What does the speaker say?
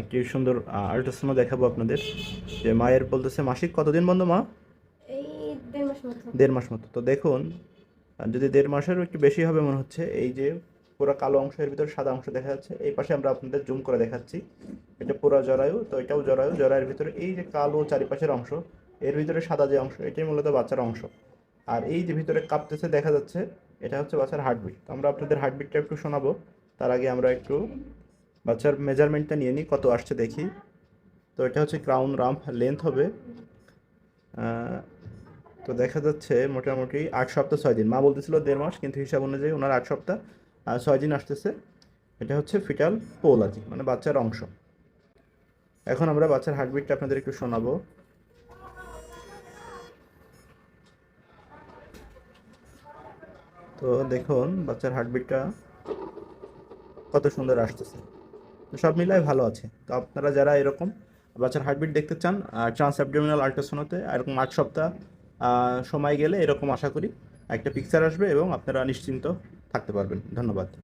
একটি সুন্দর আল্ট্রাসাউন্ড দেখাবো আপনাদের। যে মায়ের বলতেছে মাসিক কতদিন বন্ধ মা? এই দেড় মাস মতো। দেড় মাস মতো। তো দেখুন যদি দেড় মাসেরও একটু বেশি হবে মনে হচ্ছে এই যে পুরো কালো অংশের ভিতরে সাদা অংশ দেখা যাচ্ছে এই পাশে আমরা আপনাদের জুম করে দেখাচ্ছি। এটা পুরো জরায়ু তো এটাও জরায়ু জরায়ুর ভিতরে এই যে কালো চারিপাশের অংশ এর ভিতরে সাদা যে অংশ এটাই মূলত বাচ্চার অংশ। আর এই যে ভিতরে কাঁপতেছে দেখা যাচ্ছে এটা হচ্ছে বাচ্চার হার্টবিট তো আমরা আপনাদের হার্টবিটটা একটু শোনাবো তার আগে আমরা একটু বাচ্চার মেজারমেন্টটা নিয়ে নিই, কত আসছে দেখি। তো এটা হচ্ছে ক্রাউন রাম্প লেন্থ হবে। তো দেখা যাচ্ছে মোটামুটি আট সপ্তাহ ছয় দিন। মা বলতেছিল দেড় মাস, কিন্তু হিসাব অনুযায়ী ওনার আট সপ্তাহ ছয় দিন আসতেছে। এটা হচ্ছে ফিটাল পোল আর কি মানে বাচ্চার অংশ। এখন আমরা বাচ্চার হার্টবিটটা আপনাদের একটু শোনাবো। তো দেখুন, বাচ্চার হার্টবিটটা কত সুন্দর আসতেছে। তো সব মিলাই ভালো আছে। তো আপনারা যারা এরকম বাচ্চার হার্টবিট দেখতে চান ট্রান্স অ্যাবডোমিনাল আল্ট্রাসোনোতে এরকম আট সপ্তাহ সময় গেলে এরকম আশা করি একটা পিকচার আসবে এবং আপনারা নিশ্চিন্ত থাকতে পারবেন। ধন্যবাদ।